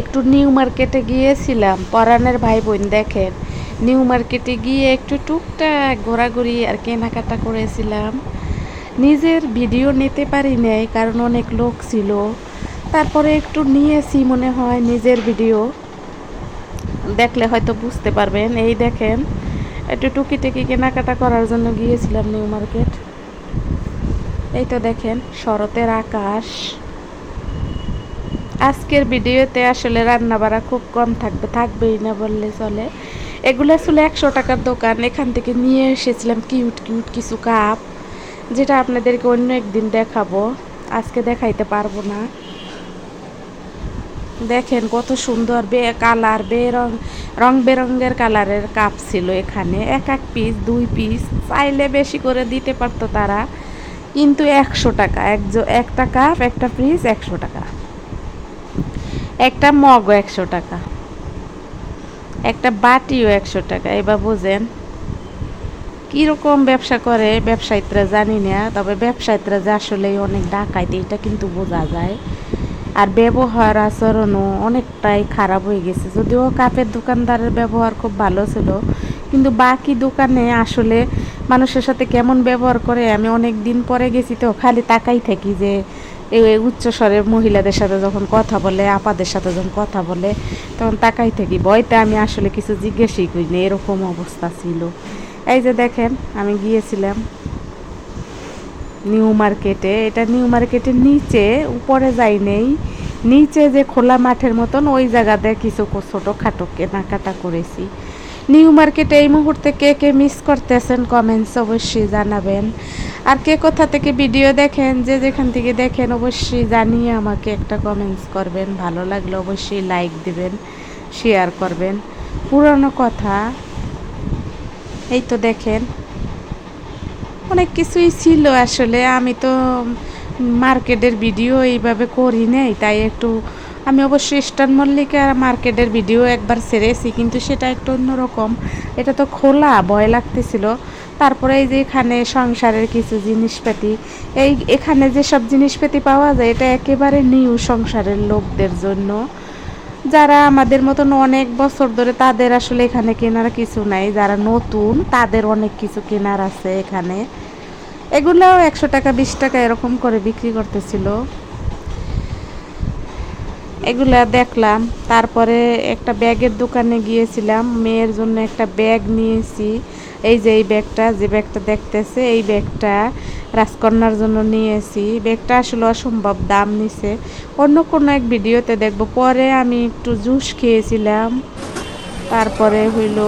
একটু নিউ মার্কেটে গিয়েছিলাম পরাণের ভাই বোন দেখেন। নিউ মার্কেটে গিয়ে একটু টুকটাক ঘোরাঘুরি আর কেনাকাটা করেছিলাম। নিজের ভিডিও নিতে পারি নাই, কারণ অনেক লোক ছিল। তারপরে একটু নিয়েছি মনে হয় নিজের ভিডিও। দেখলে হয়তো বুঝতে পারবেন। এই দেখেন, একটু টুকি টুকি কেনাকাটা করার জন্য গিয়েছিলাম নিউ মার্কেট। এই তো দেখেন, শরতের আকাশ। আজকের ভিডিওতে আসলে রান্না বাড়া খুব কম থাকবে, থাকবেই না বললে চলে। এগুলো আসলে একশো টাকার দোকান, এখান থেকে নিয়ে এসেছিলাম কিউট কিউট কিছু কাপ, যেটা আপনাদেরকে অন্য একদিন দেখাবো। আজকে দেখাইতে পারব না। দেখেন কত সুন্দর বে, কালার বেরং রং বেরঙের কালারের কাপ ছিল এখানে। এক এক পিস দুই পিস চাইলে বেশি করে দিতে পারতো তারা। কিন্তু একশো টাকা, এক একটা কাপ, একটা পিস একশো টাকা। একটা মগও একশো টাকা। একটা বাটিও একশো টাকা। এবার বোঝেন, কীরকম ব্যবসা করে, ব্যবসায়ীরা জানি না, তবে ব্যবসায়ীরা যে আসলে অনেক ডাকাইতে, এটা কিন্তু বোঝা যায়। আর ব্যবহার আচরণও অনেকটাই খারাপ হয়ে গেছে। যদিও কাপের দোকানদারের ব্যবহার খুব ভালো ছিল, কিন্তু বাকি দোকানে আসলে মানুষের সাথে কেমন ব্যবহার করে, আমি অনেক দিন পরে গেছি তো খালি তাকাই থাকি যে এই উচ্চস্বরের মহিলাদের সাথে যখন কথা বলে, আপাদের সাথে যখন কথা বলে, তখন তাকাই থাকি। বয়তে আমি আসলে কিছু জিজ্ঞেসই করিনি এরকম অবস্থা ছিল। এই যে দেখেন, আমি গিয়েছিলাম নিউ মার্কেটে। এটা নিউ মার্কেটের নিচে, উপরে যাই নেই, নিচে যে খোলা মাঠের মতন, ওই জায়গাতে কিছু ছোটো খাটো কেনাকাটা করেছি। নিউ মার্কেটে এই মুহূর্তে কে কে মিস করতেছেন কমেন্টস অবশ্যই জানাবেন। আর কে কোথা থেকে ভিডিও দেখেন, যে যেখান থেকে দেখেন অবশ্যই জানিয়ে আমাকে একটা কমেন্টস করবেন। ভালো লাগলে অবশ্যই লাইক দিবেন শেয়ার করবেন। পুরনো কথা, এই তো দেখেন। অনেক কিছুই ছিল আসলে, আমি তো মার্কেটের ভিডিও এইভাবে করি নাই, তাই একটু আমি অবশ্যই ইস্টার্ন মল্লিকা মার্কেটের ভিডিও একবার সেরেছি কিন্তু সেটা একটু অন্যরকম। এটা তো খোলা, ভয় লাগতেছিল। তারপরে এই যে এখানে সংসারের কিছু জিনিসপাতি, এই এখানে যেসব জিনিসপাতি পাওয়া যায়, এটা একেবারে নিউ সংসারের লোকদের জন্য। যারা আমাদের মতন অনেক বছর ধরে তাদের আসলে এখানে কেনার কিছু নাই, যারা নতুন, তাদের অনেক কিছু কেনার আছে এখানে। এগুলাও একশো টাকা, বিশ টাকা এরকম করে বিক্রি করতেছিল। এগুলা দেখলাম। তারপরে একটা ব্যাগের দোকানে গিয়েছিলাম। মেয়ের জন্য একটা ব্যাগ নিয়েছি। এই যে, এই ব্যাগটা, যে ব্যাগটা দেখতেছে, এই ব্যাগটা রাজকন্যার জন্য নিয়েছি। ব্যাগটা আসলে অসম্ভব দাম নিছে। অন্য কোনো এক ভিডিওতে দেখব। পরে আমি একটু জুস খেয়েছিলাম। তারপরে হইল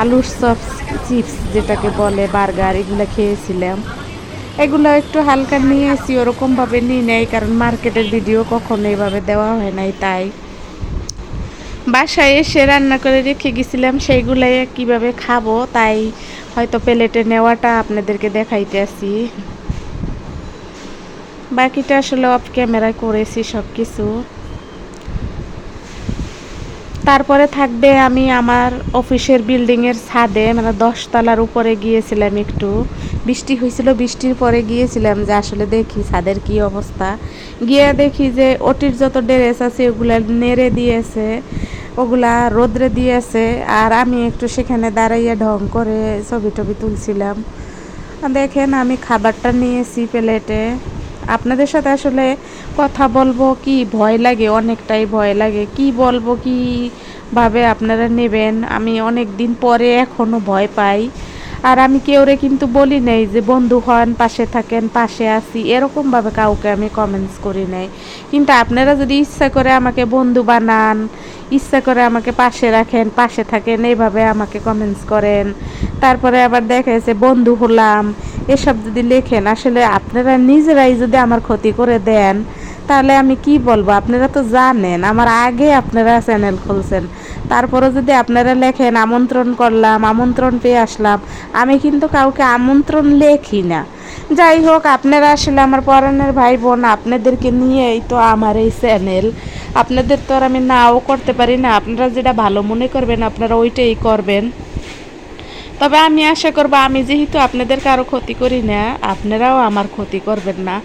আলুর চপ চিপস, যেটাকে বলে বার্গার, এগুলো খেয়েছিলাম। এগুলো একটু হালকা নিয়েছি ওরকমভাবে নিই নেই কারণ মার্কেটের ভিডিও কখনো এইভাবে দেওয়া হয় নাই তাই। বাসায় এসে রান্না করে রেখে গেছিলাম, সেইগুলাই কীভাবে খাব তাই হয়তো প্লেটে নেওয়াটা আপনাদেরকে দেখাইতে আসি। বাকিটা আসলে অফ ক্যামেরায় করেছি সব কিছু তারপরে থাকবে আমি আমার অফিসের বিল্ডিংয়ের ছাদে মানে দশতলার উপরে গিয়েছিলাম একটু। বৃষ্টি হয়েছিল, বৃষ্টির পরে গিয়েছিলাম যে আসলে দেখি ছাদের কি অবস্থা। গিয়ে দেখি যে ওটির যত ড্রেস আছে ওগুলা নেড়ে দিয়েছে, ওগুলা রোদ্রে দিয়েছে, আর আমি একটু সেখানে দাঁড়াইয়ে ঢং করে ছবি টবি তুলছিলাম। দেখেন আমি খাবারটা নিয়েছি প্লেটে। আপনাদের সাথে আসলে কথা বলব, কি ভয় লাগে, অনেকটাই ভয় লাগে। কি বলব, কি ভাবে আপনারা নেবেন? আমি অনেক দিন পরে এখনও ভয় পাই। আর আমি কেউরে কিন্তু বলি নাই যে বন্ধু হন, পাশে থাকেন, পাশে আসি এরকমভাবে কাউকে আমি কমেন্টস করি নাই। কিন্তু আপনারা যদি ইচ্ছা করে আমাকে বন্ধু বানান, ইচ্ছা করে আমাকে পাশে রাখেন, পাশে থাকেন, এইভাবে আমাকে কমেন্টস করেন, তারপরে আবার দেখা যাচ্ছে বন্ধু হলাম, এসব যদি লেখেন, আসলে আপনারা নিজেরাই যদি আমার ক্ষতি করে দেন তাহলে আমি কি বলব? আপনারা তো জানেন, আমার আগে আপনারা চ্যানেল খুলছেন। তারপরে যদি আপনারা লেখেন, আমন্ত্রণ করলাম, আমন্ত্রণ পেয়ে আসলাম, আমি কিন্তু কাউকে আমন্ত্রণ লেখি না। যাই হোক, আপনারা আসলে আমার পরাণের ভাই বোন আপনাদেরকে নিয়েই তো আমার এই চ্যানেল আপনাদের তো আর আমি নাও করতে পারি না। আপনারা যেটা ভালো মনে করবেন, আপনারা ওইটাই করবেন। তবে আমি আশা করব, আমি যেহেতু আপনাদের কারও ক্ষতি করি না, আপনারাও আমার ক্ষতি করবেন না।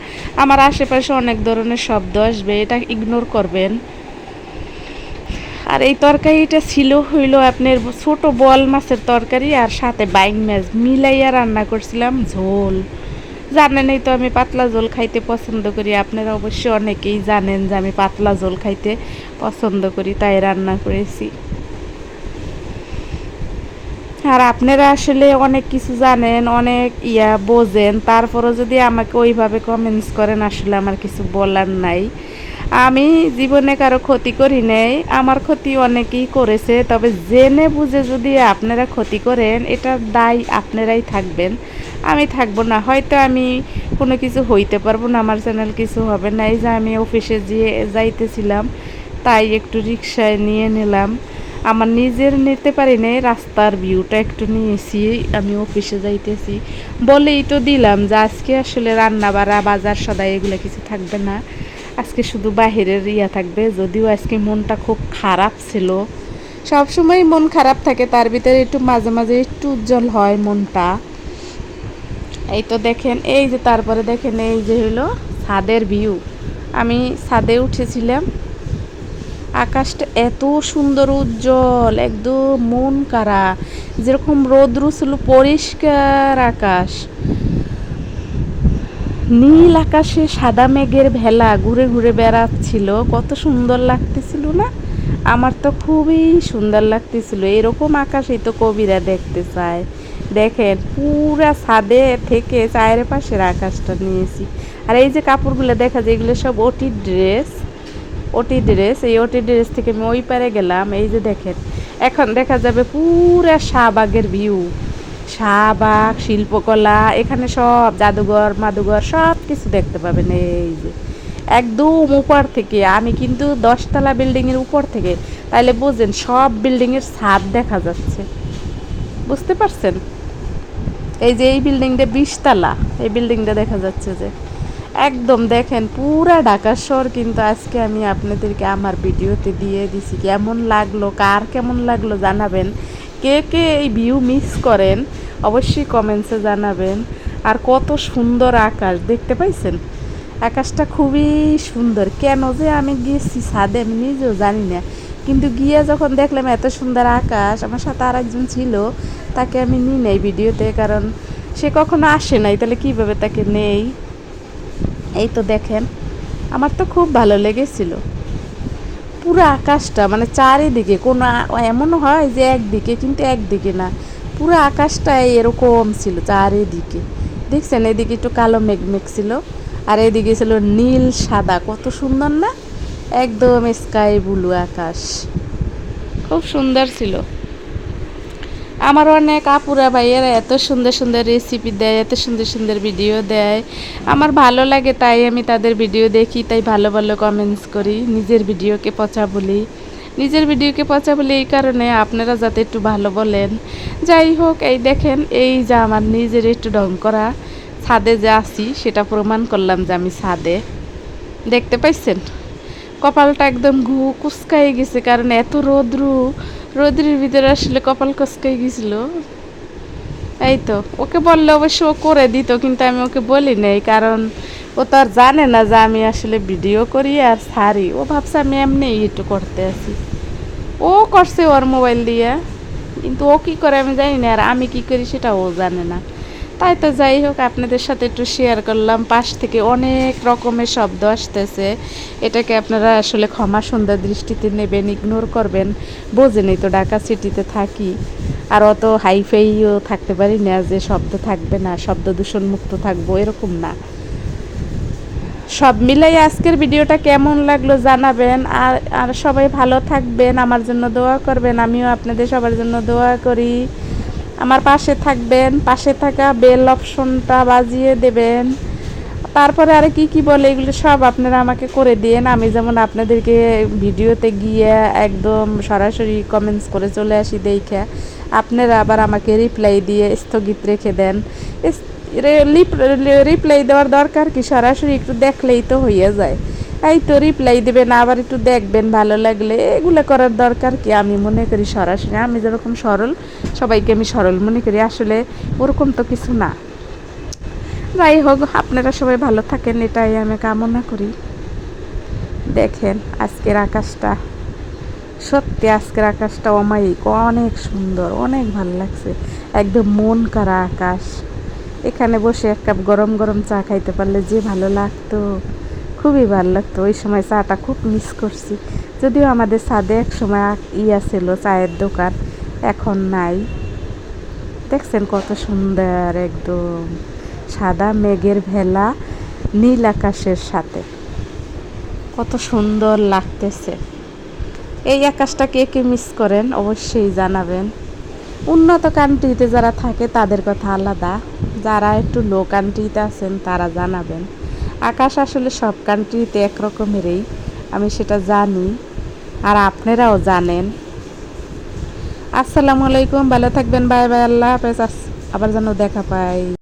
আমার আশেপাশে অনেক ধরনের শব্দ আসবে, এটা ইগনোর করবেন। আর এই তরকারিটা ছিল হইল আপনার ছোট বল মাছের তরকারি আর সাথে বাইং মাছ মিলাইয়া রান্না করছিলাম ঝোল। জানেনই তো আমি পাতলা ঝোল খাইতে পছন্দ করি, আপনারা অবশ্যই অনেকেই জানেন যে আমি পাতলা ঝোল খাইতে পছন্দ করি, তাই রান্না করেছি। আর আপনারা আসলে অনেক কিছু জানেন, অনেক ইয়া বোঝেন। তারপরও যদি আমাকে ওইভাবে কমেন্টস করেন, আসলে আমার কিছু বলার নাই। আমি জীবনে কারও ক্ষতি করি নাই। আমার ক্ষতি অনেকেই করেছে, তবে জেনে বুঝে যদি আপনারা ক্ষতি করেন এটার দায় আপনারাই থাকবেন। আমি থাকব না। হয়তো আমি কোনো কিছু হইতে পারব না, আমার চ্যানেল কিছু হবে না। এই যে আমি অফিসে যেয়ে যাইতেছিলাম, তাই একটু রিক্সায় নিয়ে নিলাম। আমার নিজের নিতে পারি নাই, রাস্তার ভিউটা একটু নিয়েছি, আমি অফিসে যাইতেছি। বলেই তো দিলাম যে আজকে আসলে রান্না বাড়া, বাজার সদাই এগুলো কিছু থাকবে না। আজকে শুধু বাহিরের ইয়া থাকবে, যদিও আজকে মনটা খুব খারাপ ছিল। সব সময় মন খারাপ থাকে, তার ভিতরে একটু মাঝে মাঝে একটু উজ্জ্বল হয় মনটা। এই তো দেখেন, এই যে তারপরে দেখেন, এই যে হলো ছাদের ভিউ আমি ছাদে উঠেছিলাম আকাশটা এত সুন্দর, উজ্জ্বল, একদম মন কারা যেরকম রৌদ্র ছিল, পরিষ্কার আকাশ। নীল আকাশে সাদা মেঘের ভেলা ঘুরে ঘুরে বেড়াচ্ছিল। কত সুন্দর লাগতেছিল না? আমার তো খুবই সুন্দর লাগতেছিল। এরকম আকাশেই তো কবিরা দেখতে চায়। দেখেন, পুরা ছাদে থেকে চায়ের পাশের আকাশটা নিয়েছি। আর এই যে কাপড়গুলো দেখা যায়, এগুলো সব ওটি ড্রেস। ওটি ড্রেস এই ওটি ড্রেস থেকে আমি ওই পারে গেলাম, এই যে দেখেন, এখন দেখা যাবে পুরা শাহবাগের ভিউ শাহবাগ, শিল্পকলা, এখানে সব জাদুঘর, মাদুঘর সব কিছু দেখতে পাবেন, এই যে। একদম উপর থেকে, আমি কিন্তু দশতলা বিল্ডিংয়ের উপর থেকে, তাইলে বুঝেন, সব বিল্ডিংয়ের ছাদ দেখা যাচ্ছে। বুঝতে পারছেন? এই যে এই বিল্ডিংটা বিশতলা, এই বিল্ডিংটা দেখা যাচ্ছে যে। একদম দেখেন, পুরা ঢাকা শহর কিন্তু আজকে আমি আপনাদেরকে আমার ভিডিওতে দিয়ে দিছি। কেমন লাগল, কার কেমন লাগল জানাবেন। কে কে এই ভিউ মিস করেন, অবশ্যই কমেন্টসে জানাবেন। আর কত সুন্দর আকাশ, দেখতে পাইছেন? আকাশটা খুবই সুন্দর। কেন যে আমি গিয়েছি ছাদে আমি নিজেও জানি না। কিন্তু গিয়ে যখন দেখলাম এত সুন্দর আকাশ, আমার সাথে আর একজন ছিল, তাকে আমি নিই নেই ভিডিওতে, কারণ সে কখনো আসে নাই, তাহলে কীভাবে তাকে নেই? এই তো দেখেন, আমার তো খুব ভালো লেগেছিল। পুরো আকাশটা মানে চারিদিকে, কোনো এমন হয় যে একদিকে, কিন্তু একদিকে না। পুরো আকাশটা এরকম ছিল চারিদিকে। দেখছেন, এদিকে একটু কালো মেঘ মেঘ ছিল, আর এদিকে ছিল নীল সাদা। কত সুন্দর না? একদম স্কাই ব্লু আকাশ। খুব সুন্দর ছিল। আমার অনেক আপুরা ভাইয়েরা এত সুন্দর সুন্দর রেসিপি দেয়, এত সুন্দর সুন্দর ভিডিও দেয়। আমার ভালো লাগে তাই আমি তাদের ভিডিও দেখি, তাই ভালো ভালো কমেন্টস করি, নিজের ভিডিওকে পচা বলি। নিজের ভিডিওকে পচা বলি এই কারণে আপনারা যাতে একটু ভালো বলেন। যাই হোক, এই দেখেন, এই যে আমার নিজের একটু ঢং করা ছাদে যে আসি সেটা প্রমাণ করলাম যে আমি ছাদে। দেখতে পাইছেন? কপালটা একদম ঘু কুচকাই গেছে, কারণ এত রোদ্রু রোদ্রের ভিতরে আসলে কপাল কসকে গেছিল। এই তো, ওকে বললে অবশ্য ও করে দিত, কিন্তু আমি ওকে বলি নাই, কারণ ও তো আর জানে না যে আমি আসলে ভিডিও করি আর সারি ও ভাবছে আমি এমনি একটু করতে আছি। ও করছে ওর মোবাইল দিয়ে, কিন্তু ও কি করে আমি জানি না, আর আমি কি করি সেটা ও জানে না। তাই তো যাই হোক, আপনাদের সাথে একটু শেয়ার করলাম। পাশ থেকে অনেক রকমের শব্দ আসতেছে। এটাকে আপনারা আসলে ক্ষমা সুন্দর দৃষ্টিতে নেবেন ইগনোর করবেন। বোঝেনই তো ঢাকা সিটিতে থাকি। আর অত হাইফাইও থাকতে পারি না যে শব্দ থাকবে না, শব্দ দূষণ মুক্ত থাকব, এরকম না। সব মিলাই আজকের ভিডিওটা কেমন লাগল জানাবেন। আর আর সবাই ভালো থাকবেন, আমার জন্য দোয়া করবেন। আমিও আপনাদের সবার জন্য দোয়া করি। আমার পাশে থাকবেন পাশে থাকা বেল অপশনটা বাজিয়ে দেবেন তারপরে আর কি কি বলে এগুলো সব আপনারা আমাকে করে দিয়েন আমি যেমন আপনাদেরকে ভিডিওতে গিয়ে একদম সরাসরি কমেন্টস করে চলে আসি দেখে আপনারা আবার আমাকে রিপ্লাই দিয়ে স্থগিত রেখে দেন রিপ্লাই দেওয়ার দরকার কি সরাসরি একটু দেখলেই তো হইয়া যায় এই তো রিপ্লাই দেবেন, আবার একটু দেখবেন ভালো লাগলে। এগুলো করার দরকার কি? আমি মনে করি সরাসরি, আমি যেরকম সরল, সবাইকে আমি সরল মনে করি। আসলে ওরকম তো কিছু না। যাই হোক, আপনারা সবাই ভালো থাকেন, এটাই আমি কামনা করি। দেখেন আজকের আকাশটা। সত্যি আজকের আকাশটা অমায়িক, অনেক সুন্দর, অনেক ভালো লাগছে। একদম মন কারা আকাশ। এখানে বসে এক কাপ গরম গরম চা খাইতে পারলে যে ভালো লাগতো। খুবই ভালো লাগতো। ওই সময় চাটা খুব মিস করছি। যদিও আমাদের ছাদে এক সময় ইয়া ছিল চায়ের দোকান। এখন নাই। দেখছেন কত সুন্দর একদম। সাদা মেঘের ভেলা নীল আকাশের সাথে। কত সুন্দর লাগতেছে। এই আকাশটা কে কে মিস করেন অবশ্যই জানাবেন। উন্নত কান্ট্রিতে যারা থাকে তাদের কথা আলাদা। যারা একটু লো কান্ট্রিতে আছেন তারা জানাবেন। আকাশ আসলে সব কান্ট্রিতে একরকমেরই, আমি সেটা জানি। আর আপনারাও জানেন। আসসালামু আলাইকুম, ভালো থাকবেন, বাই বাই, আল্লাহ হাফেজ। আবার যেন দেখা পাই।